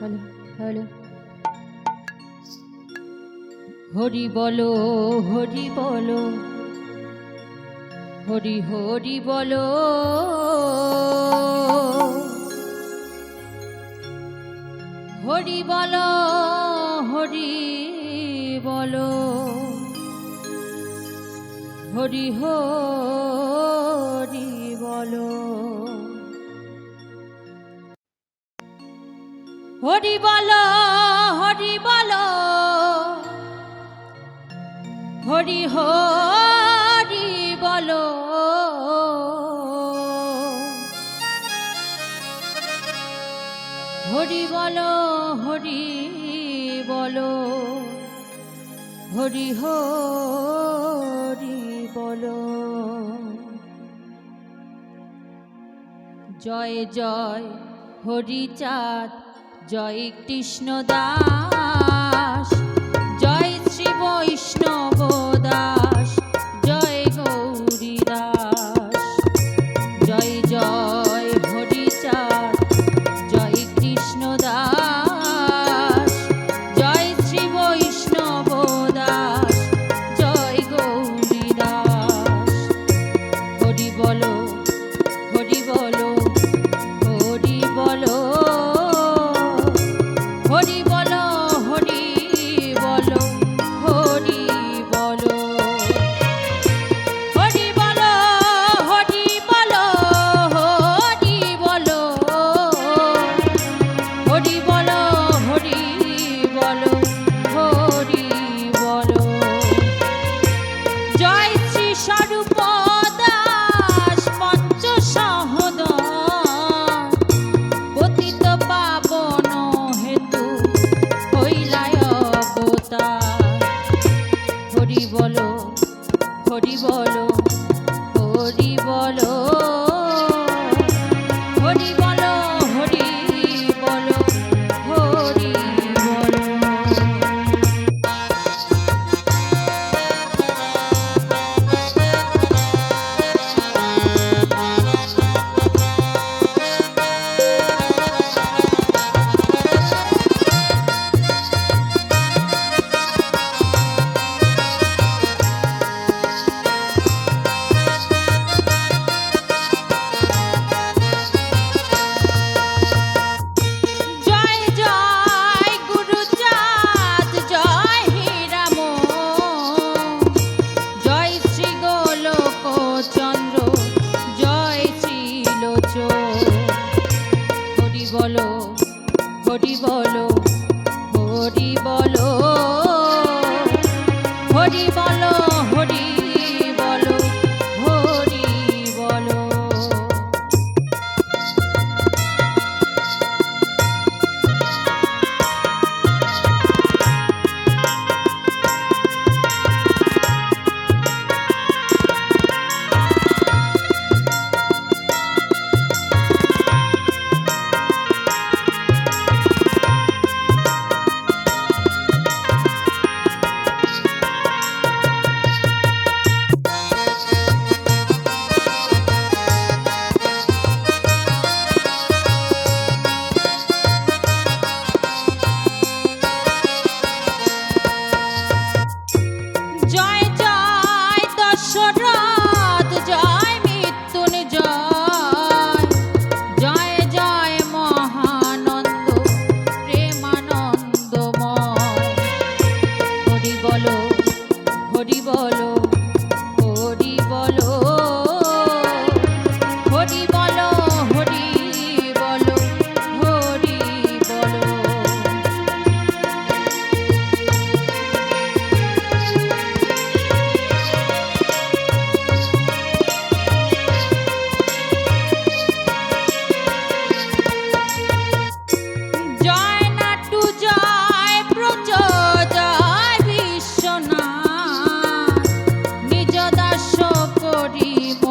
Hello hello Hari বলো হরি বলো। হরি হরি বলো। হরি বলো হরি বলো। হরি হরি বলো। হরি বল হরি বল। হরি হরি বল। হরি বল হরি বল। হরি হরি বল। জয় জয় হরিচাঁদ জয় কৃষ্ণ দা বলো হরি বলো হরি বলো। হরি বলো। Karim